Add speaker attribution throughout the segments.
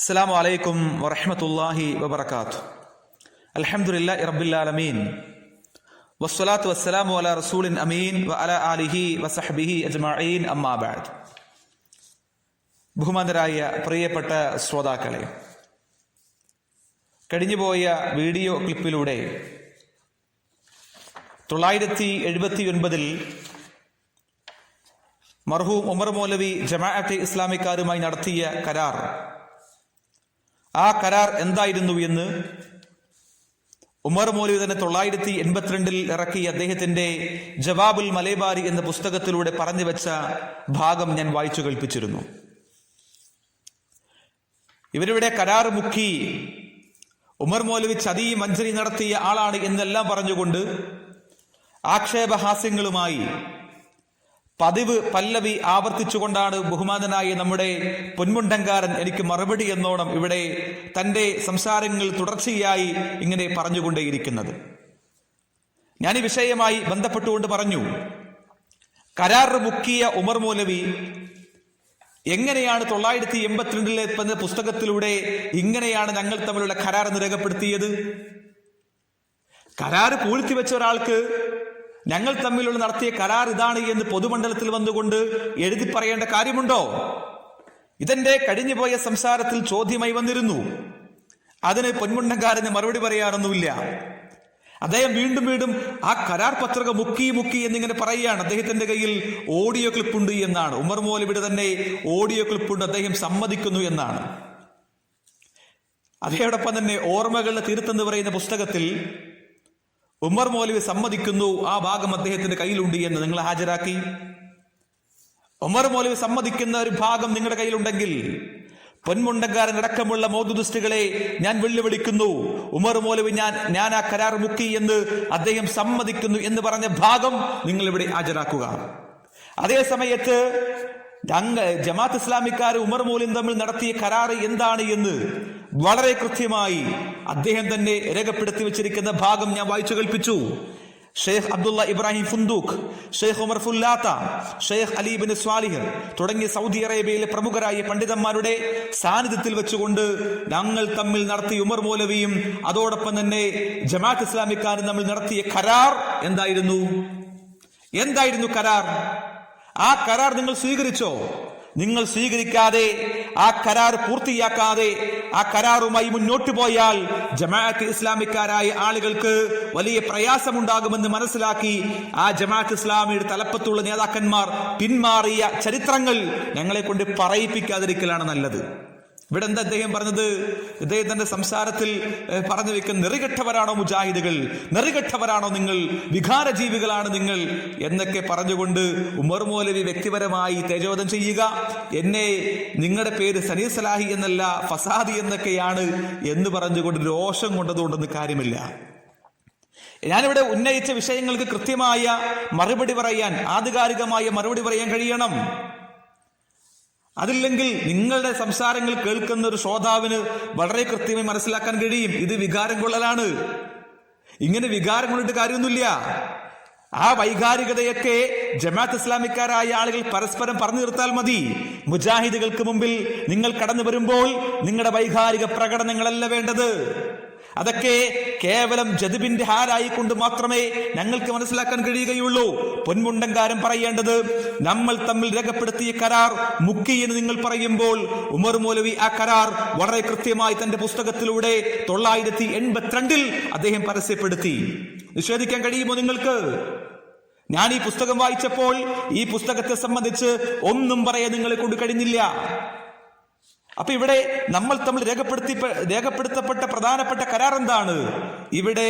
Speaker 1: അസ്സാം വലൈക്കും വറഹമത്തല്ലാഹി വബർക്കാത്തു അലഹമുല്ല ഇറബുല്ലാലമീൻ വസ്സലാത്തു വസ്സലാമു അല റസൂലിൻ അമീൻ വ അല അലിഹി വസഹബിഹി അജ്മഈൻ അമ്മാബാദ് ബഹുമാനരായ പ്രിയപ്പെട്ട ശ്രോതാക്കളെ കഴിഞ്ഞുപോയ വീഡിയോ ക്ലിപ്പിലൂടെ തൊള്ളായിരത്തി എഴുപത്തി ഒൻപതിൽ മർഹൂം ഉമർ മൗലവി ജമാഅത്തെ ഇസ്ലാമിക്കാരുമായി നടത്തിയ കരാർ ആ കരാർ എന്തായിരുന്നു എന്ന് ഉമർ മൗലവി തന്നെ തൊള്ളായിരത്തി എൺപത്തിരണ്ടിൽ ഇറക്കിയ അദ്ദേഹത്തിന്റെ ജവാബുൽ മലേബാരി എന്ന പുസ്തകത്തിലൂടെ പറഞ്ഞു വെച്ച ഭാഗം ഞാൻ വായിച്ചു കേൾപ്പിച്ചിരുന്നു. ഇവരിവിടെ കരാർ മുഖി ഉമർ മൗലവി ചതി മഞ്ചരി നടത്തിയ ആളാണ് എന്നെല്ലാം പറഞ്ഞുകൊണ്ട് ആക്ഷേപഹാസ്യങ്ങളുമായി പതിവ് പല്ലവി ആവർത്തിച്ചുകൊണ്ടാണ് ബഹുമാനനായ നമ്മുടെ പൊന്മുണ്ടങ്കാരൻ എനിക്ക് മറുപടി എന്നോണം ഇവിടെ തന്റെ സംസാരങ്ങൾ തുടർച്ചയായി ഇങ്ങനെ പറഞ്ഞുകൊണ്ടേയിരിക്കുന്നത്. ഞാൻ ഈ വിഷയമായി ബന്ധപ്പെട്ടുകൊണ്ട് പറഞ്ഞു കരാർ മുക്കിയ ഉമർ മൗലവി എങ്ങനെയാണ് തൊള്ളായിരത്തി എൺപത്തിരണ്ടിലെ പുസ്തകത്തിലൂടെ ഇങ്ങനെയാണ് ഞങ്ങൾ തമ്മിലുള്ള കരാർ എന്ന് രേഖപ്പെടുത്തിയത് കരാറ് പൂഴ്ത്തിവെച്ച ഒരാൾക്ക് ഞങ്ങൾ തമ്മിലുള്ള നടത്തിയ കരാർ ഇതാണ് എന്ന് പൊതുമണ്ഡലത്തിൽ വന്നുകൊണ്ട് എഴുതി പറയേണ്ട കാര്യമുണ്ടോ? ഇതെന്റെ കഴിഞ്ഞുപോയ സംസാരത്തിൽ ചോദ്യമായി വന്നിരുന്നു. അതിന് പൊന്മുണ്ടങ്കാരന് മറുപടി പറയാനൊന്നുമില്ല. അദ്ദേഹം വീണ്ടും വീണ്ടും ആ കരാർ പത്രിക മുക്കി മുക്കി എന്നിങ്ങനെ പറയുകയാണ്. അദ്ദേഹത്തിന്റെ കയ്യിൽ ഓഡിയോ ക്ലിപ്പുണ്ട് എന്നാണ്. ഉമർ മൗലവിയുടെ തന്നെ ഓഡിയോ ക്ലിപ്പുണ്ട് അദ്ദേഹം സമ്മതിക്കുന്നു എന്നാണ്. അതേടൊപ്പം തന്നെ ഓർമ്മകളുടെ തിരുത്തെന്ന് പറയുന്ന പുസ്തകത്തിൽ ഉമർ മൗലവി സമ്മതിക്കുന്നു ആ ഭാഗം അദ്ദേഹത്തിന്റെ കയ്യിലുണ്ട് എന്ന് നിങ്ങൾ ഹാജരാക്കി. ഉമർ മൗലവി സമ്മതിക്കുന്ന ഒരു ഭാഗം നിങ്ങളുടെ കയ്യിലുണ്ടെങ്കിൽ പൊന്മുണ്ടക്കാരൻ അടക്കമുള്ള മോദുദുസ്റ്റുകളെ ഞാൻ വെല്ലുവിളിക്കുന്നു. ഉമർ മൗലവി ഞാൻ ഞാൻ ആ കരാർ മുക്കി എന്ന് അദ്ദേഹം സമ്മതിക്കുന്നു എന്ന് പറഞ്ഞ ഭാഗം നിങ്ങൾ ഇവിടെ ഹാജരാക്കുക. അതേ സമയത്ത് ഞങ്ങൾ ജമാഅത്ത് ഇസ്ലാമിക്കാർ ഉമർ മൂലിയും തമ്മിൽ നടത്തിയ കരാറ് എന്താണ് എന്ന് വളരെ കൃത്യമായി അദ്ദേഹം തന്നെ രേഖപ്പെടുത്തി വെച്ചിരിക്കുന്ന ഭാഗം ഞാൻ വായിച്ചു കൽപ്പിച്ചു ഷെയ്ഖ് അബ്ദുള്ള ഇബ്രാഹിം ഫുന്ദൂഖ് ഷെയ്ഖ് ഉമർ ഫുല്ലാത്ത ഷെയ്ഖ് അലീബിൻ സ്വാലിഹർ തുടങ്ങിയ സൗദി അറേബ്യയിലെ പ്രമുഖരായ പണ്ഡിതന്മാരുടെ സാന്നിധ്യത്തിൽ വെച്ചുകൊണ്ട് ഞങ്ങൾ തമ്മിൽ നടത്തിയ ഉമർ മൗലവിയും അതോടൊപ്പം തന്നെ ജമാഅത്ത് ഇസ്ലാമിക്കാരും തമ്മിൽ നടത്തിയ കരാർ എന്തായിരുന്നു? എന്തായിരുന്നു കരാർ? ആ കരാർ നിങ്ങൾ സ്വീകരിച്ചോ? നിങ്ങൾ സ്വീകരിക്കാതെ ആ കരാർ പൂർത്തിയാക്കാതെ ആ കരാറുമായി മുന്നോട്ടു പോയാൽ ജമാഅത്ത് ഇസ്ലാമിക്കാരായ ആളുകൾക്ക് വലിയ പ്രയാസമുണ്ടാകുമെന്ന് മനസ്സിലാക്കി ആ ജമാഅത്ത് ഇസ്ലാമിയുടെ തലപ്പത്തുള്ള നേതാക്കന്മാർ പിന്മാറിയ ചരിത്രങ്ങൾ ഞങ്ങളെ കൊണ്ട് പറയിപ്പിക്കാതിരിക്കലാണ് നല്ലത്. ഇവിടെ എന്താ അദ്ദേഹം പറഞ്ഞത്? ഇദ്ദേഹത്തിന്റെ സംസാരത്തിൽ പറഞ്ഞു വെക്കുന്ന നെറികെട്ടവരാണോ മുജാഹിദുകൾ? നെറികെട്ടവരാണോ നിങ്ങൾ? വികാരജീവികളാണ് നിങ്ങൾ? എന്നൊക്കെ പറഞ്ഞുകൊണ്ട് ഉമർ മൗലവി വ്യക്തിപരമായി തേജോധം ചെയ്യുക. എന്നെ നിങ്ങളുടെ പേര് സനീ സലാഹി എന്നല്ല ഫസാദി എന്നൊക്കെയാണ് എന്ന് പറഞ്ഞുകൊണ്ട് രോഷം കൊണ്ടതുകൊണ്ടൊന്നും കാര്യമില്ല. ഞാനിവിടെ ഉന്നയിച്ച വിഷയങ്ങൾക്ക് കൃത്യമായ മറുപടി പറയാൻ ആധികാരികമായ മറുപടി പറയാൻ കഴിയണം. അതില്ലെങ്കിൽ നിങ്ങളുടെ സംസാരങ്ങൾ കേൾക്കുന്ന ഒരു ശ്രോതാവിന് വളരെ കൃത്യമായി മനസ്സിലാക്കാൻ കഴിയും. ഇത് വികാരം കൊള്ളലാണ് ഇങ്ങനെ വികാരം കൊണ്ടിട്ട് കാര്യമൊന്നുമില്ല. ആ വൈകാരികതയൊക്കെ ജമാഅത്ത് ഇസ്ലാമിക്കാരായ ആളുകൾ പരസ്പരം പറഞ്ഞു നിർത്താൽ മതി. മുജാഹിദുകൾക്ക് മുമ്പിൽ നിങ്ങൾ കടന്നു വരുമ്പോൾ നിങ്ങളുടെ വൈകാരിക പ്രകടനങ്ങളല്ല വേണ്ടത്. അതൊക്കെ കേവലം ജതുബിന്റെ ഹാരായിക്കൊണ്ട് മാത്രമേ ഞങ്ങൾക്ക് മനസ്സിലാക്കാൻ കഴിയുകയുള്ളൂ. പൊന്മുണ്ടങ്കാരൻ പറയേണ്ടത് നമ്മൾ തമ്മിൽ രേഖപ്പെടുത്തിയ കരാർ മുക്കി എന്ന് നിങ്ങൾ പറയുമ്പോൾ ഉമർ മൗലവി ആ കരാർ വളരെ കൃത്യമായി തന്റെ പുസ്തകത്തിലൂടെ തൊള്ളായിരത്തി എൺപത്തിരണ്ടിൽ അദ്ദേഹം പരസ്യപ്പെടുത്തി. നിഷേധിക്കാൻ കഴിയുമോ നിങ്ങൾക്ക്? ഞാൻ ഈ പുസ്തകം വായിച്ചപ്പോൾ ഈ പുസ്തകത്തെ സംബന്ധിച്ച് ഒന്നും പറയാൻ നിങ്ങളെ കൊണ്ട് കഴിഞ്ഞില്ല. അപ്പൊ ഇവിടെ നമ്മൾ തമ്മിൽ രേഖപ്പെടുത്തി രേഖപ്പെടുത്തപ്പെട്ട പ്രധാനപ്പെട്ട കരാർ എന്താണ് ഇവിടെ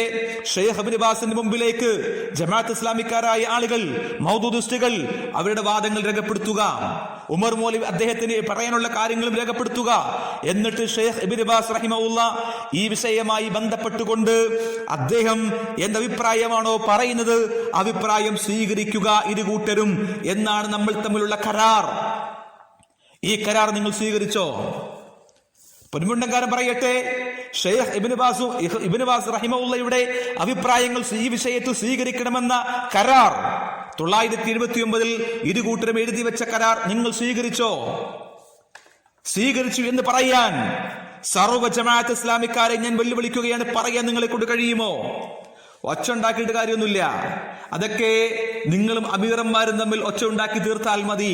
Speaker 1: ഷെയ്ഖ് അബിനിബാസിന്റെ മുമ്പിലേക്ക് ജമാഅത്ത് ഇസ്ലാമിക്കാരായ ആളുകൾ മൗദൂദിസ്റ്റുകൾ അവരുടെ വാദങ്ങൾ രേഖപ്പെടുത്തുക. ഉമർ മോലി അദ്ദേഹത്തിന് പറയാനുള്ള കാര്യങ്ങളും രേഖപ്പെടുത്തുക. എന്നിട്ട് ഷെയ്ഖ് ഇബിനിബാസ് റഹിമുള്ള ഈ വിഷയമായി ബന്ധപ്പെട്ടുകൊണ്ട് അദ്ദേഹം എന്തഭിപ്രായമാണോ പറയുന്നത്? അഭിപ്രായം സ്വീകരിക്കുക ഇരു കൂട്ടരും എന്നാണ് നമ്മൾ തമ്മിലുള്ള കരാർ. ഈ കരാർ നിങ്ങൾ സ്വീകരിച്ചോ? പൊന്മുണ്ടക്കാരൻ പറയട്ടെ Sheikh Ibn Baz Ibn Baz റഹിമുള്ളയുടെ അഭിപ്രായങ്ങൾ ഈ വിഷയത്തിൽ സ്വീകരിക്കണമെന്ന കരാർ തൊള്ളായിരത്തി എഴുപത്തി ഒമ്പതിൽ ഇരു കൂട്ടരും എഴുതി വെച്ച കരാർ നിങ്ങൾ സ്വീകരിച്ചോ? സ്വീകരിച്ചു എന്ന് പറയാൻ സർവ ജമാഅത്ത് ഇസ്ലാമിക്കാരെ ഞാൻ വെല്ലുവിളിക്കുകയാണ്. പറയാൻ നിങ്ങളെ കൊണ്ട് കഴിയുമോ? ഒച്ച ഉണ്ടാക്കിയിട്ട് കാര്യമൊന്നുമില്ല. അതൊക്കെ നിങ്ങളും അമീറന്മാരും തമ്മിൽ ഒച്ച ഉണ്ടാക്കി തീർത്താൽ മതി.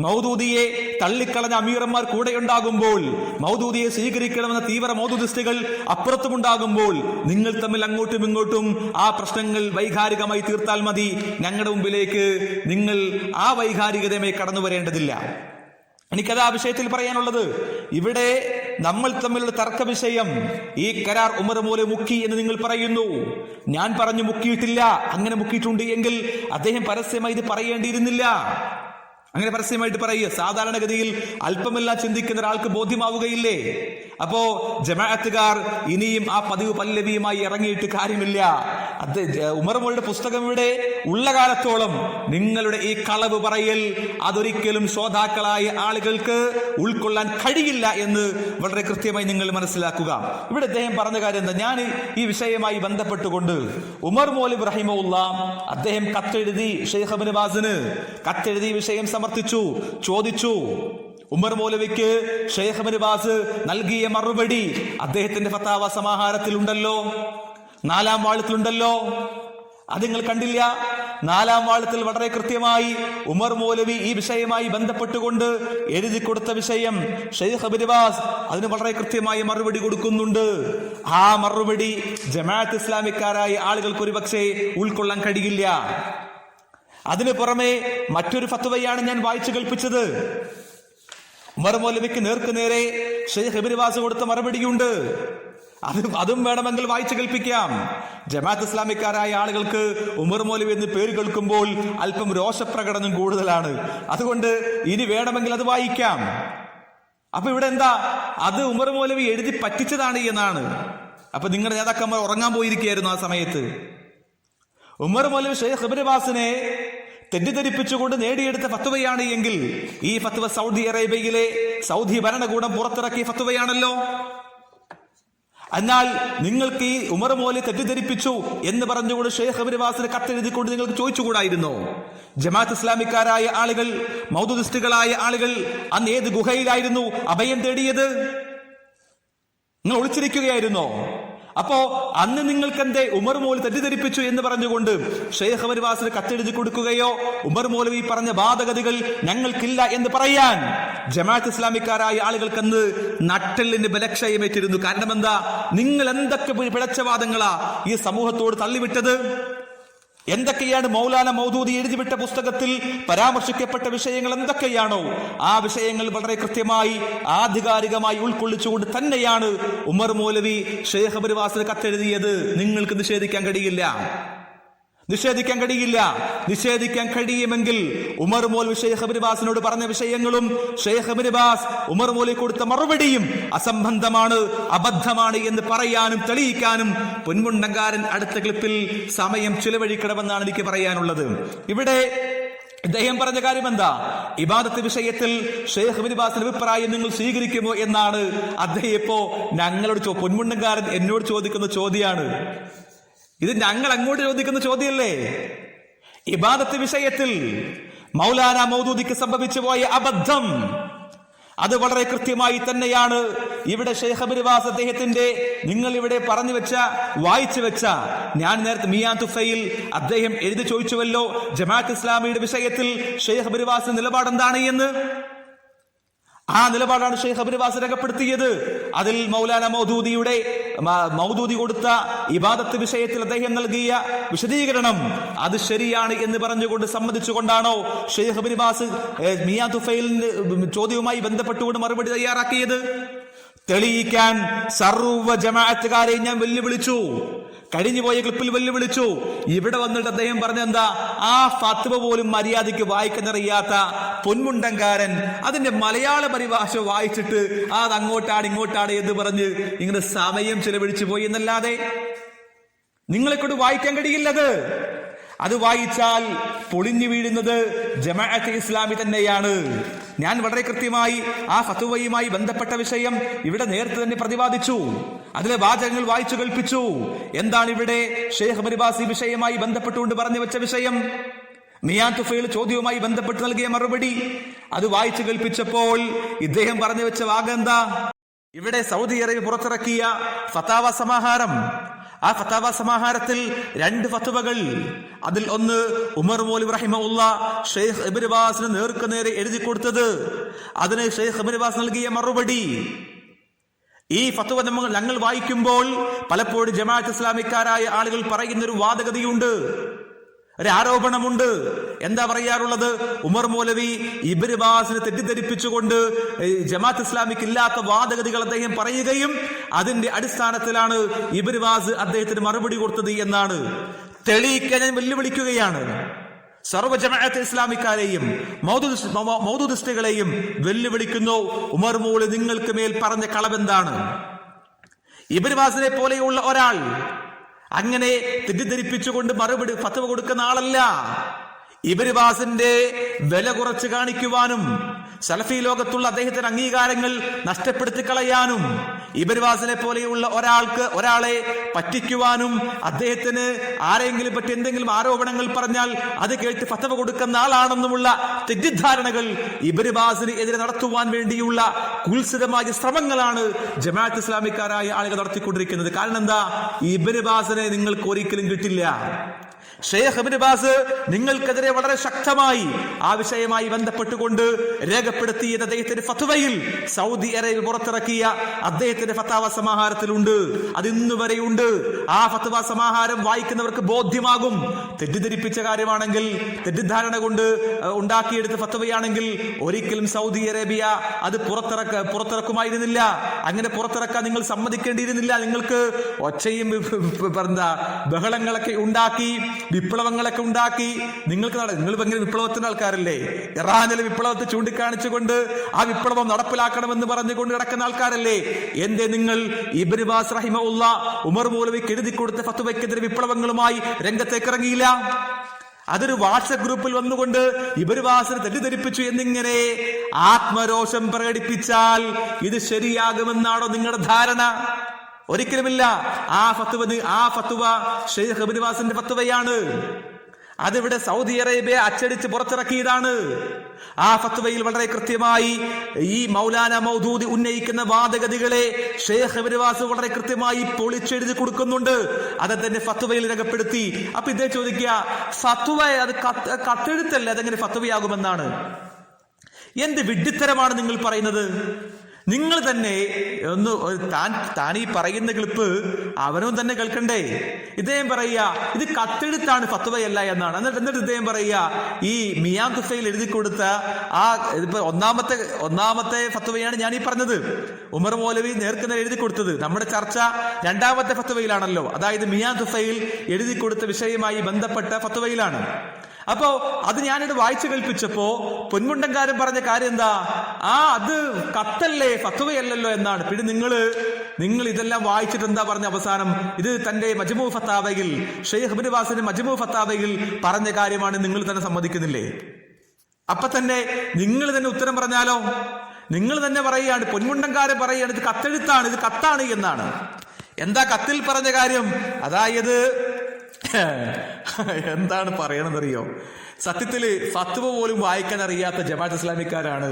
Speaker 1: മൗദൂദിയെ തള്ളിക്കളഞ്ഞ അമീറന്മാർ കൂടെ ഉണ്ടാകുമ്പോൾ മൗദൂദിയെ സ്വീകരിക്കണമെന്ന തീവ്ര മൗദൂദിസ്റ്റുകൾ അപ്പുറത്തുമുണ്ടാകുമ്പോൾ നിങ്ങൾ തമ്മിൽ അങ്ങോട്ടും ഇങ്ങോട്ടും ആ പ്രശ്നങ്ങൾ വൈകാരികമായി തീർത്താൽ മതി. ഞങ്ങളുടെ മുമ്പിലേക്ക് നിങ്ങൾ ആ വൈകാരികതയുമായി കടന്നു വരേണ്ടതില്ല എനിക്കത് ആ വിഷയത്തിൽ പറയാനുള്ളത് ഇവിടെ നമ്മൾ തമ്മിലുള്ള തർക്ക വിഷയം ഈ കരാർ ഉമർ മൂലെ മുക്കി എന്ന് നിങ്ങൾ പറയുന്നു. ഞാൻ പറഞ്ഞു മുക്കിയിട്ടില്ല അങ്ങനെ മുക്കിയിട്ടുണ്ട് എങ്കിൽ അദ്ദേഹം പരസ്യമായി ഇത് പറയേണ്ടിയിരുന്നില്ല. അങ്ങനെ പരസ്യമായിട്ട് പറയുക സാധാരണഗതിയിൽ അല്പമെല്ലാം ചിന്തിക്കുന്ന ഒരാൾക്ക് ബോധ്യമാവുകയില്ലേ? അപ്പോ ജമാഅത്തുകാർ ഇനിയും ആ പതിവ് പല്ലവിയുമായി ഇറങ്ങിയിട്ട് കാര്യമില്ല. അത് ഉമർമോളുടെ ഉമർ മോളുടെ പുസ്തകം ഇവിടെ ഉള്ള കാലത്തോളം നിങ്ങളുടെ ഈ കളവ് പറയൽ അതൊരിക്കലും ശ്രോതാക്കളായ ആളുകൾക്ക് ഉൾക്കൊള്ളാൻ കഴിയില്ല എന്ന് വളരെ കൃത്യമായി നിങ്ങൾ മനസ്സിലാക്കുക. ഇവിടെ അദ്ദേഹം പറഞ്ഞ കാര്യം എന്താ? ഞാൻ ഈ വിഷയമായി ബന്ധപ്പെട്ടുകൊണ്ട് ഉമർ മോൽ ഇബ്രാഹിമുള്ള അദ്ദേഹം കത്തെഴുതി ഷെയ്ഖ് അബിൻ ബാസിന് കത്തെഴുതി വിഷയം സമർത്ഥിച്ചു ചോദിച്ചു. ഉമർ മൗലവിക്ക് ഷെയ്ഖ് അബിൻ ബാസ് നൽകിയ മറുപടി അദ്ദേഹത്തിന്റെ ഫത്താവ സമാഹാരത്തിൽ ഉണ്ടല്ലോ നാലാം വാളത്തിലുണ്ടല്ലോ. അത് നിങ്ങൾ കണ്ടില്ല. നാലാം വാളത്തിൽ വളരെ കൃത്യമായി ഉമർ മൗലവി ഈ വിഷയമായി ബന്ധപ്പെട്ടുകൊണ്ട് എഴുതി കൊടുത്ത വിഷയം ഷെയ്ഖ് അബിൻബാസ് അതിന് വളരെ കൃത്യമായി മറുപടി കൊടുക്കുന്നുണ്ട്. ആ മറുപടി ജമാഅത്ത് ഇസ്ലാമിക്കാരായ ആളുകൾക്ക് ഒരു പക്ഷേ ഉൾക്കൊള്ളാൻ കഴിയില്ല. അതിനു പുറമെ മറ്റൊരു ഫത്വയാണ് ഞാൻ വായിച്ചു കേൾപ്പിച്ചത്. ഉമർ മൗലവിക്ക് നേർക്ക് നേരെ ഷെയ്ഖ് ഇബിനിവാസ് കൊടുത്ത മറുപടിയുണ്ട്. അത് അതും വേണമെങ്കിൽ വായിച്ചു കേൾപ്പിക്കാം. ജമാഅത്ത് ഇസ്ലാമിക്കാരായ ആളുകൾക്ക് ഉമർ മൗലവി എന്ന് പേര് കേൾക്കുമ്പോൾ അല്പം രോഷപ്രകടനം കൂടുതലാണ്. അതുകൊണ്ട് ഇനി വേണമെങ്കിൽ അത് വായിക്കാം. അപ്പൊ ഇവിടെ എന്താ? അത് ഉമർ മൗലവി എഴുതി പറ്റിച്ചതാണ് എന്നാണ്. അപ്പൊ നിങ്ങളുടെ നേതാക്കന്മാർ ഉറങ്ങാൻ പോയിരിക്കുകയായിരുന്നു ആ സമയത്ത്. ഉമർ മൗലവി ഷെയ്ഖ് ഇബ്നുബാസിനെ തെറ്റിദ്ധരിപ്പിച്ചുകൊണ്ട് നേടിയെടുത്ത ഫത്വയാണ് എങ്കിൽ ഈ ഫത്വ സൗദി അറേബ്യയിലെ സൗദി ഭരണകൂടം പുറത്തിറക്കിയ ഫത്വയാണല്ലോ. എന്നാൽ നിങ്ങൾക്ക് ഈ ഉമർ മോലെ തെറ്റിദ്ധരിപ്പിച്ചു എന്ന് പറഞ്ഞുകൊണ്ട് ഷെയ്ഖ് അബിനിവാസിന് കത്തെഴുതിക്കൊണ്ട് നിങ്ങൾക്ക് ചോദിച്ചുകൂടായിരുന്നോ? ജമാഅത്ത് ഇസ്ലാമിക്കാരായ ആളുകൾ മൗദുദിസ്റ്റുകളായ ആളുകൾ അന്ന് ഏത് ഗുഹയിലായിരുന്നു അഭയം തേടിയത്? നിങ്ങൾ ഒളിച്ചിരിക്കുകയായിരുന്നോ? അപ്പോ അന്ന് നിങ്ങൾക്ക് എന്തേ ഉമർ മോലി തെറ്റിദ്ധരിപ്പിച്ചു എന്ന് പറഞ്ഞുകൊണ്ട് ഷെയ്ഖ് അബർവാസിന് കത്തെഴുതി കൊടുക്കുകയോ ഉമർ മോലവി പറഞ്ഞ വാദഗതികൾ ഞങ്ങൾക്കില്ല എന്ന് പറയാൻ ജമാഅത്ത് ഇസ്ലാമിക്കാരായ ആളുകൾക്ക് അന്ന് നട്ടെല്ലിന് ബലക്ഷയമേറ്റിരുന്നു. കാരണം എന്താ നിങ്ങൾ എന്തൊക്കെ പിഴച്ചവാദങ്ങളാ ഈ സമൂഹത്തോട് തള്ളിവിട്ടത്? എന്തൊക്കെയാണ് മൗലാന മൗദൂദി എഴുതിവിട്ട പുസ്തകത്തിൽ പരാമർശിക്കപ്പെട്ട വിഷയങ്ങൾ എന്തൊക്കെയാണോ? ആ വിഷയങ്ങൾ വളരെ കൃത്യമായി ആധികാരികമായി ഉൾക്കൊള്ളിച്ചുകൊണ്ട് തന്നെയാണ് ഉമർ മൗലവി ഷെയ്ഖ് അബർവാസിന് കത്തെഴുതിയത്. നിങ്ങൾക്ക് നിഷേധിക്കാൻ കഴിയില്ല. നിഷേധിക്കാൻ കഴിയില്ല. നിഷേധിക്കാൻ കഴിയുമെങ്കിൽ ഉമർ മോൽ ഷെയ്ഖ് അബിൻബാസിനോട് പറഞ്ഞ വിഷയങ്ങളും ഷെയ്ഖ് അബിൻബാസ് ഉമർ മോലി കൊടുത്ത മറുപടിയും അസംബന്ധമാണ് അബദ്ധമാണ് എന്ന് പറയാനും തെളിയിക്കാനും പൊന്മുണ്ടങ്കാരൻ അടുത്ത ക്ലിപ്പിൽ സമയം ചിലവഴിക്കണമെന്നാണ് എനിക്ക് പറയാനുള്ളത്. ഇവിടെ ഇദ്ദേഹം പറഞ്ഞ കാര്യം എന്താ? ഇബാദത്ത് വിഷയത്തിൽ ഷെയ്ഖ് അബിൻബാസിന്റെ അഭിപ്രായം നിങ്ങൾ സ്വീകരിക്കുമോ എന്നാണ് അദ്ദേഹം ഇപ്പോ ഞങ്ങളോട് പൊന്മുണ്ടങ്കാരൻ എന്നോട് ചോദിക്കുന്ന ചോദ്യമാണ് ഇത് ഞങ്ങൾ അങ്ങോട്ട് ചോദിക്കുന്ന ചോദ്യമല്ലേ? ഇബാദത്ത് വിഷയത്തിൽ മൗലാന മൗദൂദിക്ക് സംഭവിച്ചു പോയ അബദ്ധം അത് വളരെ കൃത്യമായി തന്നെയാണ് ഇവിടെ ഷെയ്ഖ് അദ്ദേഹത്തിന്റെ നിങ്ങൾ ഇവിടെ പറഞ്ഞു വെച്ച വായിച്ചു വെച്ച ഞാൻ നേരത്തെ മിയാൻ തുഫയിൽ അദ്ദേഹം എഴുതി ചോദിച്ചുവല്ലോ ജമാഅത്ത് ഇസ്ലാമിയുടെ വിഷയത്തിൽ ഷെയ്ഖ് നിലപാട് എന്താണ് എന്ന്? ആ നിലപാടാണ് ഷെയ്ഖ് അബിർവാസ് രേഖപ്പെടുത്തിയത്. അതിൽ മൗലാന മൗദൂദിയുടെ മൗദൂദി കൊടുത്ത ഇബാദത്ത് വിഷയത്തിൽ അദ്ദേഹം നൽകിയ വിശദീകരണം അത് ശരിയാണ് എന്ന് പറഞ്ഞുകൊണ്ട് സമ്മതിച്ചുകൊണ്ടാണോ ഷെയ്ഖ് അബിർവാസ് മിയാ തുഫൈലിന്റെ ചോദ്യവുമായി ബന്ധപ്പെട്ടുകൊണ്ട് മറുപടി തയ്യാറാക്കിയത്? തെളിയിക്കാൻ സർവ ജമാഅത്തുകാരെയും ഞാൻ വെല്ലുവിളിച്ചു. കഴിഞ്ഞുപോയ ക്ലിപ്പിൽ വെല്ലുവിളിച്ചു. ഇവിടെ വന്നിട്ട് അദ്ദേഹം പറഞ്ഞ എന്താ ആ ഫത്വ പോലും മര്യാദയ്ക്ക് വായിക്കുന്നറിയാത്ത പൊന്മുണ്ടങ്കാരൻ അതിന്റെ മലയാള പരിഭാഷ വായിച്ചിട്ട് അത് അങ്ങോട്ടാണ് ഇങ്ങോട്ടാണ് എന്ന് പറഞ്ഞ് ഇങ്ങനെ സമയം ചെലവഴിച്ചു പോയി എന്നല്ലാതെ നിങ്ങളെ കൊണ്ട് വായിക്കാൻ കഴിയില്ലത് അത് വായിച്ചാൽ പൊളിഞ്ഞു വീഴുന്നത് ജമാഅത്ത് ഇസ്ലാമി തന്നെയാണ്. ഞാൻ വളരെ കൃത്യമായി ആ ഫത്തുവയുമായി ബന്ധപ്പെട്ട വിഷയം ഇവിടെ നേരത്തെ തന്നെ പ്രതിപാദിച്ചു. അതിലെ വാചകങ്ങൾ വായിച്ചു കേൾപ്പിച്ചു. എന്താണ് ഇവിടെ ഷെയ്ഖ് മരിബാസി വിഷയമായി ബന്ധപ്പെട്ടുകൊണ്ട് പറഞ്ഞു വെച്ച വിഷയം? മിയാൻ തുഫയിൽ ചോദ്യവുമായി ബന്ധപ്പെട്ട് നൽകിയ മറുപടി. അത് വായിച്ചു കേൾപ്പിച്ചപ്പോൾ ഇദ്ദേഹം പറഞ്ഞു വെച്ച വാഗം എന്താ? ഇവിടെ സൗദി അറേബ്യ പുറത്തിറക്കിയ ഫതാവ സമാഹാരം. ആ ഫത്താവ സമാഹാരത്തിൽ രണ്ട് ഫത്തുവകൾ. അതിൽ ഒന്ന് ഉമർ മോലി ഉള്ള ഷെയ്ഖ് ഇബിൻബാസിന് നേർക്കുനേരെ എഴുതി കൊടുത്തത്. അതിന് ഷെയ്ഖ് ഇബിൻബാസ് നൽകിയ മറുപടി. ഈ ഫത്തുവ നമ്മൾ ഞങ്ങൾ വായിക്കുമ്പോൾ പലപ്പോഴും ജമാഅത്ത് ഇസ്ലാമിക്കാരായ ആളുകൾ പറയുന്ന ഒരു വാദഗതിയുണ്ട്. ഒരു ആരോപണമുണ്ട്. എന്താ പറയാറുള്ളത്? ഉമർ മൗലവി ഇബിർബാസിനെ തെറ്റിദ്ധരിപ്പിച്ചുകൊണ്ട് ജമാഅത്ത് ഇസ്ലാമിക്ക് ഇല്ലാത്ത വാദഗതികൾ അദ്ദേഹം പറയുകയും അതിന്റെ അടിസ്ഥാനത്തിലാണ് ഇബിർബാസ് അദ്ദേഹത്തിന് മറുപടി കൊടുത്തത് എന്നാണ്. തെളിയിക്കാൻ ഞാൻ വെല്ലുവിളിക്കുകയാണ്. സർവ ജമാഅത്ത് ഇസ്ലാമിക്കാരെയും മൗദുദിസ്റ്റുകളെയും വെല്ലുവിളിക്കുന്നു. ഉമർ മൗലി നിങ്ങൾക്ക് മേൽ പറഞ്ഞ കളവെന്താണ് ഇബ്രിബാസിനെ പോലെയുള്ള ഒരാൾ അങ്ങനെ തെറ്റിദ്ധരിപ്പിച്ചുകൊണ്ട് മറുപടി ഫത്തവ കൊടുക്കുന്ന ആളല്ല. ഇബിൻവാസിന്റെ വില കുറച്ച് കാണിക്കുവാനും സലഫി ലോകത്തുള്ള അദ്ദേഹത്തിന്റെ അംഗീകാരങ്ങൾ നഷ്ടപ്പെടുത്തി കളയാനും ഇബരിവാസിനെ പോലെയുള്ള ഒരാൾക്ക് ഒരാളെ പറ്റിക്കുവാനും അദ്ദേഹത്തിന് ആരെങ്കിലും പറ്റി എന്തെങ്കിലും ആരോപണങ്ങൾ പറഞ്ഞാൽ അത് കേട്ട് ഫത്തവ കൊടുക്കുന്ന ആളാണെന്നുമുള്ള തെറ്റിദ്ധാരണകൾ ഇബരിവാസിന് എതിരെ നടത്തുവാൻ വേണ്ടിയുള്ള കുൽസിതമായ ശ്രമങ്ങളാണ് ജമാഅത്ത് ഇസ്ലാമിക്കാരായ ആളുകൾ നടത്തിക്കൊണ്ടിരിക്കുന്നത്. കാരണം എന്താ? ഇബരിവാസിനെ നിങ്ങൾക്ക് ഒരിക്കലും കിട്ടില്ല. ഷെയ്ഖ് ഇബ്നു ബാസ് നിങ്ങൾക്കെതിരെ വളരെ ശക്തമായി ആ വിഷയമായി ബന്ധപ്പെട്ടുകൊണ്ട് രേഖപ്പെടുത്തിയത് അദ്ദേഹത്തിന്റെ ഫത്വയിൽ സൗദി അറേബ്യ പുറത്തിറക്കിയ അദ്ദേഹത്തിന്റെ ഫത്താവ സമാഹാരത്തിലുണ്ട്. അത് ഇന്ന് വരെയുണ്ട് ആ ഫത്വ സമാഹാരം വായിക്കുന്നവർക്ക് ബോധ്യമാകും. തെറ്റിദ്ധരിപ്പിച്ച കാര്യമാണെങ്കിൽ തെറ്റിദ്ധാരണ കൊണ്ട് ഉണ്ടാക്കിയെടുത്ത ഫത്വയാണെങ്കിൽ ഒരിക്കലും സൗദി അറേബ്യ അത് പുറത്തിറക്ക പുറത്തിറക്കുമായിരുന്നില്ല. അങ്ങനെ പുറത്തിറക്കാൻ നിങ്ങൾ സമ്മതിക്കേണ്ടിയിരുന്നില്ല. നിങ്ങൾക്ക് ഒച്ചയും എന്താ ബഹളങ്ങളൊക്കെ ഉണ്ടാക്കി വിപ്ലവങ്ങളൊക്കെ ഉണ്ടാക്കി. നിങ്ങൾക്ക് നിങ്ങൾ ഭയങ്കര വിപ്ലവത്തിന്റെ ആൾക്കാരല്ലേ? ഇറാനിലെ വിപ്ലവത്തെ ചൂണ്ടിക്കാണിച്ചുകൊണ്ട് ആ വിപ്ലവം നടപ്പിലാക്കണമെന്ന് പറഞ്ഞുകൊണ്ട് കിടക്കുന്ന ആൾക്കാരല്ലേ? എന്തേ നിങ്ങൾ? ഇബ്രിബാസ് റഹിമ ഉള്ള ഉമർ മൂലവിക്ക് എഴുതി കൊടുത്ത ഫത്തുവയ്ക്കെതിരെ വിപ്ലവങ്ങളുമായി രംഗത്തേക്ക് ഇറങ്ങിയില്ല? അതൊരു വാട്സപ്പ് ഗ്രൂപ്പിൽ വന്നുകൊണ്ട് ഇബർവാസിനെ തെറ്റിദ്ധരിപ്പിച്ചു എന്നിങ്ങനെ ആത്മരോഷം പ്രകടിപ്പിച്ചാൽ ഇത് ശരിയാകുമെന്നാണോ നിങ്ങളുടെ ധാരണ? ഒരിക്കലുമില്ല. ആ ഫത്തുവ ആ ഫത്തുവ ഷെയ്ഖ് ഇബിൻവാസിന്റെ ഫത്തുവയാണ് അതിവിടെ സൗദി അറേബ്യ അച്ചടിച്ച് പുറത്തിറക്കിയതാണ്. ആ ഫത്വയിൽ വളരെ കൃത്യമായി ഈ മൗലാന മൗദൂദി ഉന്നയിക്കുന്ന വാദഗതികളെ ഷെയ്ഖ് ഹബിനിവാസ് വളരെ കൃത്യമായി പൊളിച്ചെഴുതി കൊടുക്കുന്നുണ്ട്. അത് തന്നെ ഫത്വയിൽ രേഖപ്പെടുത്തി. അപ്പൊ ഇതേ ചോദിക്കുക ഫത്വ അത് കത്തെഴുത്തല്ലേ അതെങ്ങനെ ഫത്വയാകുമെന്നാണ്? എന്ത് വിഡ്ഢിത്തരമാണ് നിങ്ങൾ പറയുന്നത്? നിങ്ങൾ തന്നെ ഒന്ന് താൻ താൻ ഈ പറയുന്ന ക്ലിപ്പ് അവനും തന്നെ കേൾക്കണ്ടേ? ഇദ്ദേഹം പറയുക ഇത് കത്തെടുത്താണ് ഫത്വയല്ല എന്നാണ്. എന്നിട്ട് എന്നിട്ട് ഇദ്ദേഹം പറയുക ഈ മിയാം തുഫയിൽ എഴുതി കൊടുത്ത ആ ഇതിപ്പോ ഒന്നാമത്തെ ഒന്നാമത്തെ ഫത്വയാണ് ഞാൻ ഈ പറഞ്ഞത്. ഉമർ മൗലവി നേർക്കുന്ന എഴുതി കൊടുത്തത്. നമ്മുടെ ചർച്ച രണ്ടാമത്തെ ഫത്വയിലാണല്ലോ. അതായത് മിയാം തുഫയിൽ എഴുതി കൊടുത്ത വിഷയമായി ബന്ധപ്പെട്ട ഫത്വയിലാണ്. അപ്പോ അത് ഞാനിത് വായിച്ചു കേൾപ്പിച്ചപ്പോ പൊന്മുണ്ടൻകാരൻ പറഞ്ഞ കാര്യം എന്താ? ആ അത് കത്തല്ലേ ഫത്വയല്ലല്ലോ എന്നാണ്. പിന്നെ നിങ്ങൾ നിങ്ങൾ ഇതെല്ലാം വായിച്ചിട്ട് എന്താ പറഞ്ഞ അവസാനം? ഇത് തന്റെ മജ്മു ഫത്താവയിൽ ഷെയ്ഖ് അബിൻവാസിന്റെ മജ്മു ഫത്താവയിൽ പറഞ്ഞ കാര്യമാണ് നിങ്ങൾ തന്നെ സമ്മതിക്കുന്നില്ലേ? അപ്പൊ തന്നെ നിങ്ങൾ തന്നെ ഉത്തരം പറഞ്ഞാലോ? നിങ്ങൾ തന്നെ പറയുകയാണ് പൊന്മുണ്ടൻകാരൻ പറയുകയാണ് ഇത് കത്തെഴുത്താണ് ഇത് കത്താണ് എന്നാണ്. എന്താ കത്തിൽ പറഞ്ഞ കാര്യം? അതായത് എന്താണ് പറയണമെന്നറിയോ സത്യത്തിൽ ഫത്വ പോലും വായിക്കാൻ അറിയാത്ത ജമാഅത്ത് ഇസ്ലാമിക്കാരാണ്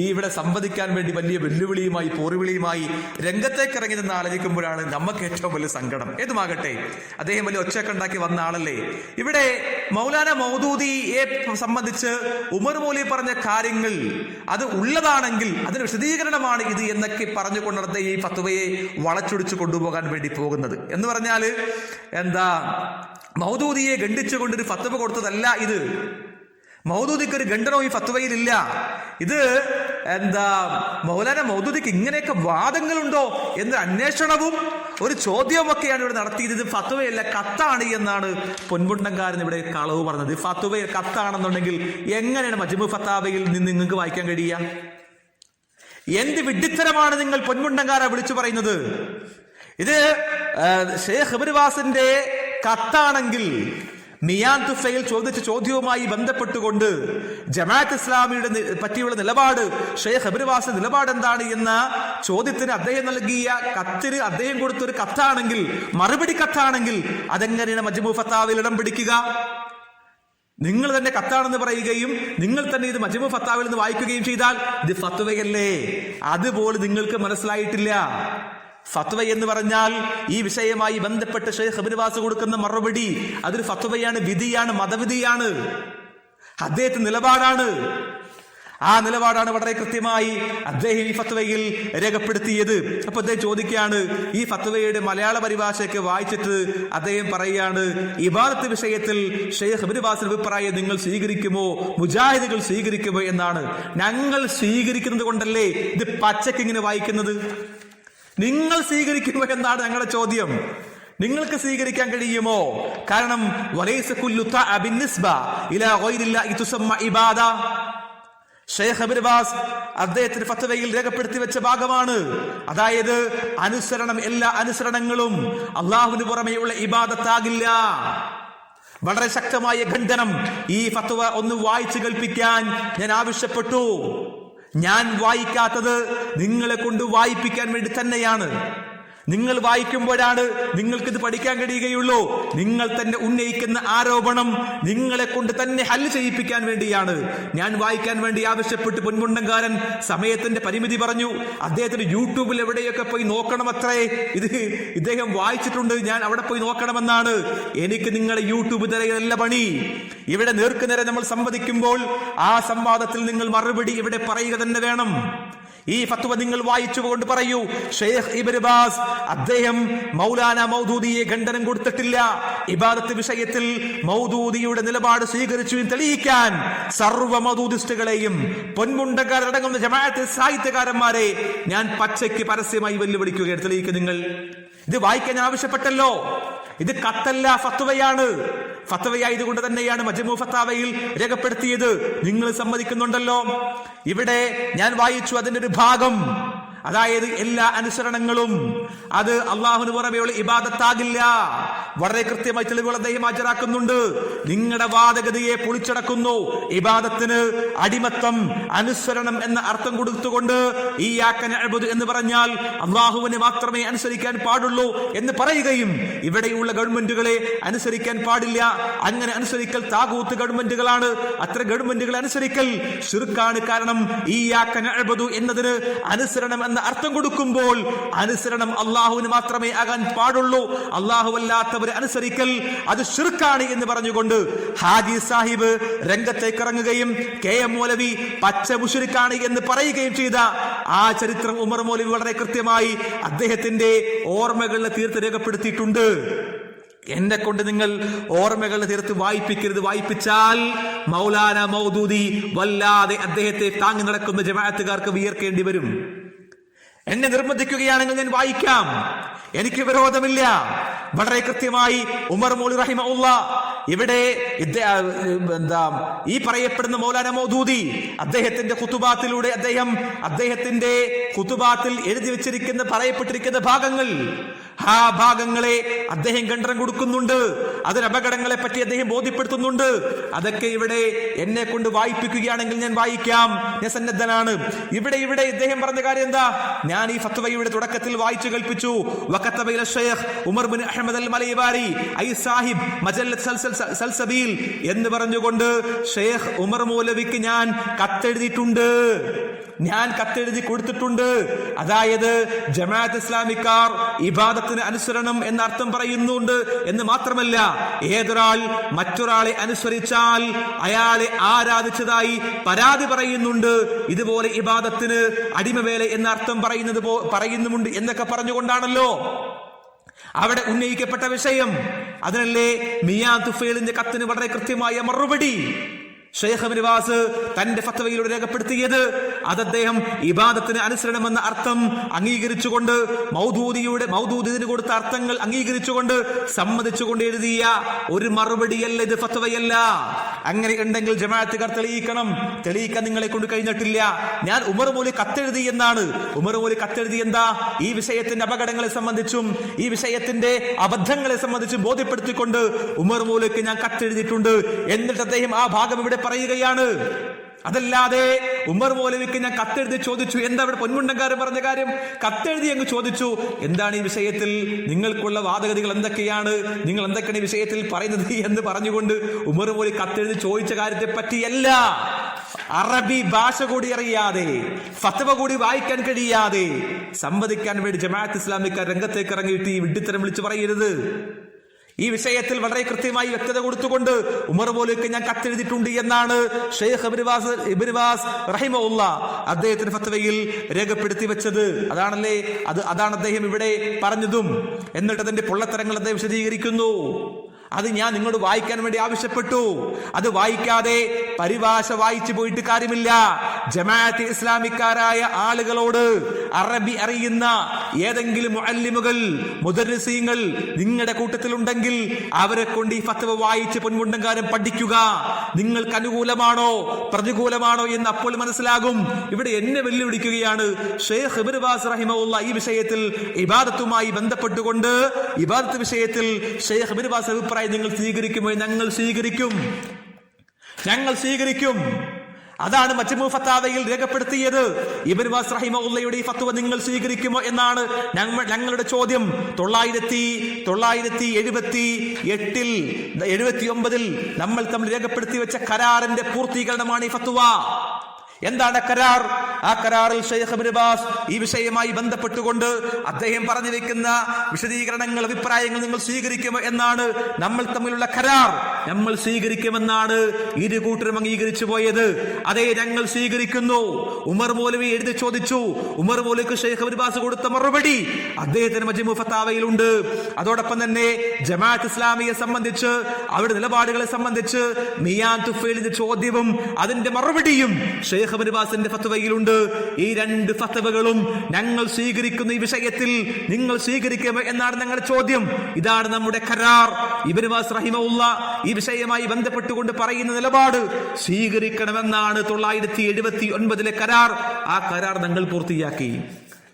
Speaker 1: ഈ ഇവിടെ സംവദിക്കാൻ വേണ്ടി വലിയ വെല്ലുവിളിയുമായി പോറിവിളിയുമായി രംഗത്തേക്ക് ഇറങ്ങി നിന്ന് ആലോചിക്കുമ്പോഴാണ് നമുക്ക് ഏറ്റവും വലിയ സങ്കടം. ഏതുമാകട്ടെ അദ്ദേഹം വലിയ ഒച്ചയൊക്കെ ഉണ്ടാക്കി വന്ന ആളല്ലേ? ഇവിടെ മൗലാന മൗദൂദിയെ സംബന്ധിച്ച് ഉമർ മോലി പറഞ്ഞ കാര്യങ്ങൾ അത് ഉള്ളതാണെങ്കിൽ അതിന് വിശദീകരണമാണ് ഇത് എന്നൊക്കെ പറഞ്ഞുകൊണ്ടിടത്ത് ഈ ഫത്വയെ വളച്ചൊടിച്ച് കൊണ്ടുപോകാൻ വേണ്ടി പോകുന്നത്. എന്ന് പറഞ്ഞാൽ എന്താ മൗദൂദിയെ ഗണ്ഡിച്ചുകൊണ്ടൊരു ഫത്വ കൊടുത്തതല്ല ഇത്. മൗദൂദിക്ക് ഒരു ഗണ്ഡനോ ഈ ഫത്വയിലില്ല. ഇത് എന്താ മൗലാന മൗദൂദിക്ക് ഇങ്ങനെയൊക്കെ വാദങ്ങളുണ്ടോ എന്ന അന്വേഷണവും ഒരു ചോദ്യവുമൊക്കെയാണ് ഇവിടെ നടത്തിയത്. ഇത് ഫത്വയല്ല കത്താണ് എന്നാണ് പൊൻപുണ്ടൻകാരൻ ഇവിടെ കളവ് പറഞ്ഞത്. ഫത്തുവ കത്താണെന്നുണ്ടെങ്കിൽ എങ്ങനെയാണ് മജ്മു ഫത്താവയിൽ നിന്ന് നിങ്ങൾക്ക് വായിക്കാൻ കഴിയുക? എന്ത് വിഡ്ഢിത്തരമാണ് നിങ്ങൾ പൊൻമുണ്ടങ്കാര വിളിച്ചു പറയുന്നത്? ഇത് ഷേഖ് അബിർവാസിന്റെ കത്താണെങ്കിൽ മിയാൻ തുഫയിൽ ചോദിച്ച ചോദ്യവുമായി ബന്ധപ്പെട്ടുകൊണ്ട് ജമാഅത്ത് ഇസ്ലാമിയുടെ പറ്റിയുള്ള നിലപാട് ഷെയ്ഖ് അബിർവാസിന്റെ നിലപാട് എന്താണ് എന്ന ചോദ്യത്തിന് അദ്ദേഹം നൽകിയ കത്തിന് അദ്ദേഹം കൊടുത്തൊരു കത്താണെങ്കിൽ മറുപടി കത്താണെങ്കിൽ അതെങ്ങനെയാണ് മജ്മു ഫത്താവിൽ ഇടം പിടിക്കുക? നിങ്ങൾ തന്നെ കത്താണെന്ന് പറയുകയും നിങ്ങൾ തന്നെ ഇത് മജ്മു ഫത്താവിൽ നിന്ന് വായിക്കുകയും ചെയ്താൽ ഇത് ഫത്തുവയല്ലേ അതുപോലെ നിങ്ങൾക്ക് മനസ്സിലായിട്ടില്ല. ഫത്വ എന്ന് പറഞ്ഞാൽ ഈ വിഷയമായി ബന്ധപ്പെട്ട് ഷെയ്ഖ് അബിൻവാസ് കൊടുക്കുന്ന മറുപടി അതൊരു ഫത്വയാണ് വിധിയാണ് മതവിധിയാണ്. അദ്ദേഹത്തിന്റെ നിലപാടാണ്. ആ നിലപാടാണ് വളരെ കൃത്യമായി അദ്ദേഹം ഈ ഫത്വയിൽ രേഖപ്പെടുത്തിയത്. അപ്പൊ അദ്ദേഹം ചോദിക്കുകയാണ് ഈ ഫത്വയുടെ മലയാള പരിഭാഷയൊക്കെ വായിച്ചിട്ട് അദ്ദേഹം പറയുകയാണ് ഇബാദത്ത് വിഷയത്തിൽ ഷെയ്ഖ് അബിൻവാസിന്റെ അഭിപ്രായം നിങ്ങൾ സ്വീകരിക്കുമോ? മുജാഹിദുകൾ സ്വീകരിക്കുമോ? എന്നാണ്. ഞങ്ങൾ സ്വീകരിക്കുന്നത് കൊണ്ടല്ലേ ഇത് പച്ചക്കിങ്ങനെ വായിക്കുന്നത്? നിങ്ങൾ സ്വീകരിക്കുമോ എന്നാണ് ഞങ്ങളുടെ ചോദ്യം. നിങ്ങൾക്ക് സ്വീകരിക്കാൻ കഴിയുമോ? കാരണം അദ്ദേഹത്തിന്റെ ഫത്വയിൽ രേഖപ്പെടുത്തി വെച്ച ഭാഗമാണ്. അതായത് അനുസരണം എല്ലാ അനുസരണങ്ങളും അള്ളാഹുവിന് പുറമെയുള്ള ഇബാദത്താകില്ല. വളരെ ശക്തമായ ഖണ്ഡനം ഈ ഫത്വ ഒന്ന് വായിച്ചു കൽപ്പിക്കാൻ ഞാൻ ആവശ്യപ്പെട്ടു. ഞാൻ വായിക്കാത്തത് നിങ്ങളെ കൊണ്ട് വായിപ്പിക്കാൻ വേണ്ടി തന്നെയാണ്. നിങ്ങൾ വായിക്കുമ്പോഴാണ് നിങ്ങൾക്കിത് പഠിക്കാൻ കഴിയുകയുള്ളൂ. നിങ്ങൾ തന്നെ ഉന്നയിക്കുന്ന ആരോപണം നിങ്ങളെ കൊണ്ട് തന്നെ ഹല്ല് ചെയ്യിപ്പിക്കാൻ വേണ്ടിയാണ്. ഞാൻ വായിക്കാൻ വേണ്ടി ആവശ്യപ്പെട്ട് പൊൻമുണ്ടങ്കാരൻ സമയത്തിന്റെ പരിമിതി പറഞ്ഞു. അദ്ദേഹത്തിന് യൂട്യൂബിൽ എവിടെയൊക്കെ പോയി നോക്കണം അത്രേ ഇത് ഇദ്ദേഹം വായിച്ചിട്ടുണ്ട്. ഞാൻ അവിടെ പോയി നോക്കണമെന്നാണ്. എനിക്ക് നിങ്ങളെ യൂട്യൂബ് തിരയല്ല പണി. ഇവിടെ നേർക്കുനേരെ നമ്മൾ സംവദിക്കുമ്പോൾ ആ സംവാദത്തിൽ നിങ്ങൾ മറുപടി ഇവിടെ പറയുക തന്നെ വേണം. ഈ ഫത്വ നിങ്ങൾ വായിച്ചു വായിച്ചുകൊണ്ട് പറയൂ. ഷെയ്ഖ് ഇബിർബാസ് അദ്ദേഹം മൗലാന മൗദൂദിയെ ഖണ്ഡനം കൊടുത്തിട്ടില്ല. ഇബാദത്ത് വിഷയത്തിൽ മൗദൂദിയുടെ നിലപാട് സ്വീകരിച്ചു തെളിയിക്കാൻ സർവ മൗദൂദിസ്റ്റുകളെയും പൊന്മുണ്ടക്കാരടങ്ങുന്ന ജമാഅത്തെ സാഹിത്യകാരന്മാരെ ഞാൻ പച്ചയ്ക്ക് പരസ്യമായി വെല്ലുവിളിക്കുകയാണ്. തെളിയിക്കുക നിങ്ങൾ. ഇത് വായിക്കാൻ ഞാൻ ആവശ്യപ്പെട്ടല്ലോ. ഇത് കത്തല്ല ഫത്വയാണ്. ഫത്തവയായതുകൊണ്ട് തന്നെയാണ് മജ്മു ഫത്താവയിൽ രേഖപ്പെടുത്തിയത്. നിങ്ങൾ സമ്മതിക്കുന്നുണ്ടല്ലോ. ഇവിടെ ഞാൻ വായിച്ചു അതിന്റെ ഒരു ഭാഗം. അതായത് എല്ലാ അനുസരണങ്ങളും. അത് അള്ളാഹുന് പുറമെയുള്ള ഇബാദത്താകില്ല. വളരെ കൃത്യമായി തെളിവുകൾ അദ്ദേഹം ഹാജരാക്കുന്നുണ്ട്. നിങ്ങളുടെ വാദഗതിയെ പൊളിച്ചടക്കുന്നു. ഇബാദത്തിന് അടിമത്തം അനുസരണം എന്ന അർത്ഥം കൊടുത്തുകൊണ്ട് ഈ അഴുബത് എന്ന് പറഞ്ഞാൽ അള്ളാഹുവിനെ മാത്രമേ അനുസരിക്കാൻ പാടുള്ളൂ എന്ന് പറയുകയും ഇവിടെയുള്ള ഗവൺമെന്റുകളെ അനുസരിക്കാൻ പാടില്ല. അങ്ങനെ അനുസരിക്കൽ താകൂത്ത് ഗവൺമെന്റുകളാണ്. അത്ര ഗവൺമെന്റുകൾ അനുസരിക്കൽ ഷിർക്കാണ് കാരണം ഈ യാക്കന അഴുബതു എന്നതിന് അനുസരണം എന്ന അർത്ഥം കൊടുക്കുമ്പോൾ അനുസരണം അള്ളാഹുവിന് മാത്രമേ ആകാൻ പാടുള്ളൂ. അള്ളാഹു അല്ലാത്തവരെ അനുസരിക്കൽ അത് ഷിർക്കാണ് എന്ന് പറഞ്ഞുകൊണ്ട് ഹാജി സാഹിബ് രംഗത്തേക്ക് ഇറങ്ങുകയും കെ എം മൗലവി പച്ച മുഷരിക്കാണ് എന്ന് പറയുകയും ചെയ്ത ആ ചരിത്രം ഉമർ മൗലവി വളരെ കൃത്യമായി അദ്ദേഹത്തിന്റെ ഓർമ്മകളിൽ തീർത്ത് രേഖപ്പെടുത്തിയിട്ടുണ്ട്. എന്നെ കൊണ്ട് നിങ്ങൾ ഓർമ്മകൾ തീർത്ത് വായിപ്പിക്കരുത്. വായിപ്പിച്ചാൽ മൗലാന മൗദൂദി വല്ലാതെ അദ്ദേഹത്തെ താങ്ങി നടക്കുന്ന ജമാഅത്തുകാർക്ക് വിയർക്കേണ്ടി വരും. എന്നെ നിർബന്ധിക്കുകയാണെങ്കിൽ ഞാൻ വായിക്കാം. എനിക്ക് വിരോധമില്ല. വളരെ കൃത്യമായി ഉമർ മോലി റഹിമ ഇവിടെ എന്താ ഈ പറയപ്പെടുന്ന മൗലാന മൗദൂദി അദ്ദേഹത്തിന്റെ കുത്തുബാത്തിലൂടെ അദ്ദേഹം അദ്ദേഹത്തിന്റെ കുത്തുബാത്തിൽ എഴുതി വെച്ചിരിക്കുന്ന പറയപ്പെട്ടിരിക്കുന്ന ഭാഗങ്ങൾ ആ ഭാഗങ്ങളെ അദ്ദേഹം കണ്ടം കൊടുക്കുന്നുണ്ട്. അതിന് അപകടങ്ങളെ പറ്റി അദ്ദേഹം ബോധ്യപ്പെടുത്തുന്നുണ്ട്. അതൊക്കെ ഇവിടെ എന്നെ കൊണ്ട് വായിപ്പിക്കുകയാണെങ്കിൽ ഞാൻ വായിക്കാം. ഞാൻ സന്നദ്ധനാണ്. ഇവിടെ ഇവിടെ ഇദ്ദേഹം പറഞ്ഞ കാര്യം എന്താ? ഞാൻ ഈ ഫത്വയുടെ തുടക്കത്തിൽ വായിച്ചു കൽപ്പിച്ചു Umar bin Ahmad al Malaibari I സാഹിബ് മജല്ലത്ത് സൽസൽ സൽസബീൽ എന്ന് പറഞ്ഞുകൊണ്ട് ഷെയ്ഖ് ഉമർ മൗലവിക്ക് ഞാൻ കത്തെഴുതിയിട്ടുണ്ട്. ഞാൻ കത്തെഴുതി കൊടുത്തിട്ടുണ്ട്. അതായത് ജമാഅത്ത് ഇസ്ലാമിക്കാർ ഇബാദത്തിന് അനുസരണം എന്ന അർത്ഥം പറയുന്നുണ്ട് എന്ന് മാത്രമല്ല ഏതൊരാൾ മറ്റൊരാളെ അനുസരിച്ചാൽ അയാളെ ആരാധിച്ചതായി പരാതി പറയുന്നുണ്ട്. ഇതുപോലെ ഇബാദത്തിന് അടിമവേല എന്ന അർത്ഥം പറയുന്നത് പറയുന്നുമുണ്ട് എന്നൊക്കെ പറഞ്ഞുകൊണ്ടാണല്ലോ. അവിടെ ഉന്നയിക്കപ്പെട്ട വിഷയം. അതിനല്ലേ മിയാ തുഫേലിന്റെ കത്തിന് വളരെ കൃത്യമായ മറുപടി. ഷെയ്ഖ് നിവാസ് തന്റെ ഫത്തവയിലൂടെ രേഖപ്പെടുത്തിയത് അത് അദ്ദേഹം ഇബാദത്തിന് അനുസരണമെന്ന അർത്ഥം അംഗീകരിച്ചുകൊണ്ട് മൗദൂദിയുടെ മൗദൂദിന് കൊടുത്ത അർത്ഥങ്ങൾ അംഗീകരിച്ചുകൊണ്ട് സമ്മതിച്ചുകൊണ്ട് എഴുതിയ ഒരു മറുപടിയല്ല ഇത് ഫത്വയല്ല. അങ്ങനെ ഉണ്ടെങ്കിൽ ജമാഅത്തുകാർ തെളിയിക്കണം. തെളിയിക്കാൻ നിങ്ങളെ കൊണ്ട് കഴിഞ്ഞിട്ടില്ല. ഞാൻ ഉമർ മൂലി കത്തെഴുതി എന്നാണ്. ഉമർ മൂലി കത്തെഴുതി എന്താ? ഈ വിഷയത്തിന്റെ അപകടങ്ങളെ സംബന്ധിച്ചും ഈ വിഷയത്തിന്റെ അബദ്ധങ്ങളെ സംബന്ധിച്ചും ബോധ്യപ്പെടുത്തിക്കൊണ്ട് ഉമർ മൂലയ്ക്ക് ഞാൻ കത്തെഴുതിയിട്ടുണ്ട്. എന്നിട്ട് അദ്ദേഹം ആ ഭാഗം ഇവിടെ പറയുകയാണ്. അതല്ലാതെ ഉമർ മൗലവിക്ക് ഞാൻ കത്തെഴുതി ചോദിച്ചു. എന്താ ഇവിടെ പൊന്മുണ്ടങ്കാരൻ പറഞ്ഞ കാര്യം? കത്തെഴുതി അങ്ങ് ചോദിച്ചു. എന്താണ് ഈ വിഷയത്തിൽ? നിങ്ങൾക്കുള്ള വാദഗതികൾ എന്തൊക്കെയാണ്? നിങ്ങൾ എന്തൊക്കെയാണ് ഈ വിഷയത്തിൽ പറയുന്നത് എന്ന് പറഞ്ഞുകൊണ്ട് ഉമർ മൗലി കത്തെഴുതി ചോദിച്ച കാര്യത്തെ പറ്റിയല്ല. അറബി ഭാഷ കൂടി അറിയാതെ ഫത്തവ കൂടി വായിക്കാൻ കഴിയാതെ സംവദിക്കാൻ വേണ്ടി ജമാഅത്ത് ഇസ്ലാമിക്കാർ രംഗത്തേക്ക് ഇറങ്ങിയിട്ട് ഈ വിഡ്ഢിത്തരം വിളിച്ചു പറയരുത്. ഈ വിഷയത്തിൽ വളരെ കൃത്യമായി വ്യക്തത കൊടുത്തുകൊണ്ട് ഉമർ പോലേക്ക് ഞാൻ കത്തെഴുതിയിട്ടുണ്ട് എന്നാണ് ഷെയ്ഖ് ഇബ്രിവാസ് ഇബ്രിവാസ് റഹിമുള്ള അദ്ദേഹത്തിന്റെ ഫത്വയിൽ രേഖപ്പെടുത്തി വെച്ചത്. അതാണല്ലേ? അത് അതാണ് അദ്ദേഹം ഇവിടെ പറഞ്ഞതും. എന്നിട്ട് അതിന്റെ പൊള്ളത്തരങ്ങൾ അദ്ദേഹം വിശദീകരിക്കുന്നു. അത് ഞാൻ നിങ്ങളോട് വായിക്കാൻ വേണ്ടി ആവശ്യപ്പെട്ടു. അത് വായിക്കാതെ പരിഭാഷ വായിച്ചു പോയിട്ട് കാര്യമില്ല. ജമാഅത്ത് ഇസ്ലാമിക്കാരായ ആളുകളോട് അറബി അറിയുന്ന ഏതെങ്കിലും മുഅല്ലിമുകൾ മുദർസീങ്ങൾ നിങ്ങളുടെ കൂട്ടത്തിലുണ്ടെങ്കിൽ അവരെ കൊണ്ട് ഈ ഫത്വ വായിച്ച് പൊൻമുണ്ടങ്കാരം പഠിക്കുക. നിങ്ങൾക്ക് അനുകൂലമാണോ പ്രതികൂലമാണോ എന്ന് അപ്പോൾ മനസ്സിലാകും. ഇവിടെ എന്നെ വെല്ലുവിളിക്കുകയാണ് ഷെയ്ഖ് ഇബ്രിബാസ് റഹിമുള്ള ഈ വിഷയത്തിൽ ഇബാദത്തുമായി ബന്ധപ്പെട്ടുകൊണ്ട്. ഇബാദത്ത് വിഷയത്തിൽ ഷെയ്ഖ് ഇബ്രിബാസ് അഭിപ്രായം നിങ്ങൾ സ്വീകരിക്കുമോ ഞങ്ങൾ സ്വീകരിക്കും. ഞങ്ങൾ സ്വീകരിക്കും. അതാണ് മജ്മു ഫത്താവയിൽ രേഖപ്പെടുത്തിയത്. ഇബിൻ വാസ് റഹിമുള്ളയുടെ ഈ ഫത്വ നിങ്ങൾ സ്വീകരിക്കുമോ എന്നാണ് ഞങ്ങൾ ഞങ്ങളുടെ ചോദ്യം. തൊള്ളായിരത്തി തൊള്ളായിരത്തി എഴുപത്തി എട്ടിൽ എഴുപത്തി ഒമ്പതിൽ നമ്മൾ തമ്മിൽ രേഖപ്പെടുത്തി വെച്ച കരാറിന്റെ പൂർത്തീകരണമാണ് ഈ ഫത്വ. എന്താണ് കരാർ? ആ കരാറിൽ ഷെയ്ഖ് ഈ വിഷയവുമായി ബന്ധപ്പെട്ടുകൊണ്ട് അദ്ദേഹം പറഞ്ഞു വെക്കുന്ന വിശദീകരണങ്ങൾ അഭിപ്രായങ്ങൾ നിങ്ങൾ സ്വീകരിക്കും എന്നാണ് നമ്മൾ തമ്മിലുള്ള കരാർ. നമ്മൾ സ്വീകരിക്കുമെന്നാണ് ഇരു കൂട്ടരും അംഗീകരിച്ചു പോയത്. അതേ ഞങ്ങൾ സ്വീകരിക്കുന്നു. ഉമർ മൗലവി എഴുതി ചോദിച്ചു. ഉമർ മൗലവിക്ക് ഷെയ്ഖ് ബിർബാസ് കൊടുത്ത മറുപടി അദ്ദേഹത്തിന് മജിമുഫത്താവയിലുണ്ട് അതോടൊപ്പം തന്നെ ജമാഅത്ത് ഇസ്ലാമിയെ സംബന്ധിച്ച് അവരുടെ നിലപാടുകളെ സംബന്ധിച്ച് മിയാൻ തുഫേലിന്റെ ചോദ്യവും അതിന്റെ മറുപടിയും ഷെയ്ഖ് ബിർബാസിന്റെ ഫത്വയിലുണ്ട്. ഈ രണ്ട് ഫത്തവകളും ഞങ്ങൾ സ്വീകരിക്കുന്ന ഈ വിഷയത്തിൽ നിങ്ങൾ സ്വീകരിക്കുമോ എന്നാണ് ഞങ്ങളുടെ ചോദ്യം. ഇതാണ് നമ്മുടെ കരാർ. ഇബനുവാസ് റഹിമുള്ള ഈ വിഷയമായി ബന്ധപ്പെട്ടുകൊണ്ട് പറയുന്ന നിലപാട്. സ്വീകരിക്കണമെന്നാണ് തൊള്ളായിരത്തി എഴുപത്തി ഒൻപതിലെ കരാർ. ആ കരാർ ഞങ്ങൾ പൂർത്തിയാക്കി.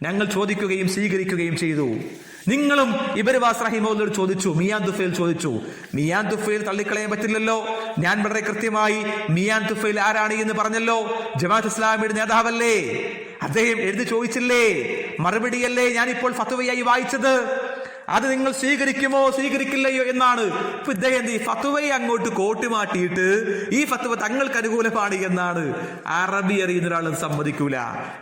Speaker 1: ഞങ്ങൾ ചോദിക്കുകയും സ്വീകരിക്കുകയും ചെയ്തു. നിങ്ങളും ഇബർവാസ് റഹിമോട് ചോദിച്ചു മിയാൻ തുഫയിൽ ചോദിച്ചു മിയാൻ തുഫയിൽ തള്ളിക്കളയാൻ പറ്റില്ലല്ലോ? ഞാൻ വളരെ കൃത്യമായി മിയാൻ തുഫയിൽ ആരാണ് എന്ന് പറഞ്ഞല്ലോ? ജമാഅത്ത് ഇസ്ലാമിയുടെ നേതാവല്ലേ? അദ്ദേഹം എഴുതി ചോദിച്ചില്ലേ? മറുപടിയല്ലേ ഞാൻ ഇപ്പോൾ ഫത്തുവയായി വായിച്ചത്? അത് നിങ്ങൾ സ്വീകരിക്കുമോ സ്വീകരിക്കില്ലയോ എന്നാണ് ഇദ്ദേഹം ഈ ഫത്തുവയെ അങ്ങോട്ട് കോട്ടുമാട്ടിയിട്ട് ഈ ഫത്തുവ തങ്ങൾക്ക് അനുകൂലമാണ് എന്നാണ് അറബി അറിയുന്ന ഒരാൾ സമ്മതിക്കൂല.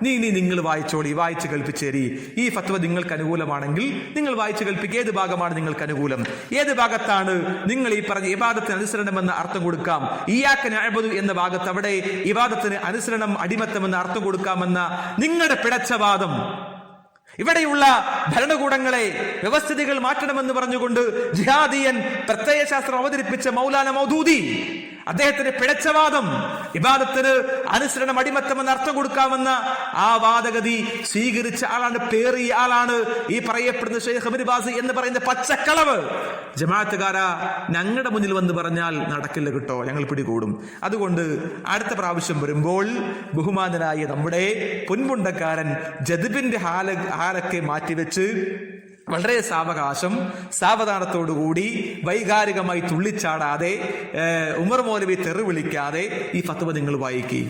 Speaker 1: നീ നീ നിങ്ങൾ വായിച്ചോളി വായിച്ച് കൽപ്പിച്ചേരി ഈ ഫത്വ നിങ്ങൾക്ക് അനുകൂലമാണെങ്കിൽ നിങ്ങൾ വായിച്ച് കൽപ്പിക്കുക ഏത് ഭാഗമാണ് നിങ്ങൾക്ക് അനുകൂലം? ഏത് ഭാഗത്താണ് നിങ്ങൾ ഈ പറഞ്ഞ ഇബാദത്തിന് അനുസരണം എന്ന അർത്ഥം കൊടുക്കാം? ഇയാക്കന് അഴബതു എന്ന ഭാഗത്ത് അവിടെ ഇബാദത്തിന് അനുസരണം അടിമത്തം എന്ന അർത്ഥം കൊടുക്കാമെന്ന നിങ്ങളുടെ പിടച്ചവാദം ഇവിടെയുള്ള ഭരണകൂടങ്ങളെ വ്യവസ്ഥിതികൾ മാറ്റണമെന്ന് പറഞ്ഞുകൊണ്ട് ജിഹാദിയൻ പ്രത്യയശാസ്ത്രം അവതരിപ്പിച്ച മൗലാന മൗദൂദി അദ്ദേഹത്തിന്റെ പിഴച്ചവാദം ഇബാദത്തിന് അനുസരണം അടിമത്തമെന്ന് അർത്ഥം കൊടുക്കാമെന്ന ആ വാദഗതി സ്വീകരിച്ച ആളാണ് പേറിയ ആളാണ് ഈ പറയപ്പെടുന്ന ഷെയ്ഖ് ബാസ് എന്ന് പറയുന്ന പച്ചക്കളവ്. ജമാഅത്തുകാര ഞങ്ങളുടെ മുന്നിൽ വന്ന് പറഞ്ഞാൽ നടക്കില്ല കിട്ടോ ഞങ്ങൾ പിടികൂടും. അതുകൊണ്ട് അടുത്ത പ്രാവശ്യം വരുമ്പോൾ ബഹുമാനനായ നമ്മുടെ പൊൻമുണ്ടക്കാരൻ ജദിബിന്റെ ഹാല ഹാലൊക്കെ മാറ്റിവെച്ച് വളരെ സാവകാശം സാവധാനത്തോടുകൂടി വൈകാരികമായി തുള്ളിച്ചാടാതെ ഉമർ മൗലവി തെറി വിളിക്കാതെ ഈ ഫത്വ നിങ്ങൾ വായിക്കുക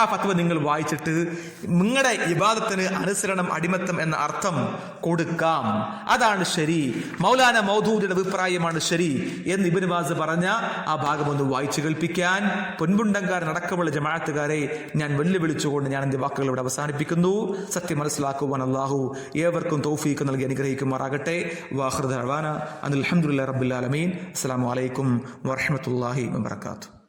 Speaker 1: ആ ഫത്വ നിങ്ങൾ വായിച്ചിട്ട് നിങ്ങളുടെ വിവാദത്തിന് അനുസരണം അടിമത്തം എന്ന അർത്ഥം കൊടുക്കാം. അതാണ് ശരി. മൗലാന മൗദൂദിയുടെ അഭിപ്രായമാണ് ശരി എന്ന് ഇബിൻ വാസ് പറഞ്ഞ ആ ഭാഗം ഒന്ന് വായിച്ചു കേൾപ്പിക്കാൻ. പൊൻപുണ്ടങ്കാരൻ നടക്കമുള്ള ജമാഅത്തുകാരെ ഞാൻ വെല്ലുവിളിച്ചുകൊണ്ട് ഞാൻ എന്റെ വാക്കുകൾ ഇവിടെ അവസാനിപ്പിക്കുന്നു. സത്യം മനസ്സിലാക്കുവാൻ അള്ളാഹു ഏവർക്കും തൗഫീക്ക് നൽകി അനുഗ്രഹിക്കുമാറാകട്ടെ. വാഹൃദ അനിൽ അലഹമുല്ലാ റബ്ബുല്ലാലമീൻ അസ്സാം വലൈക്കും വാഹമത്തല്ലാഹി വാത്തു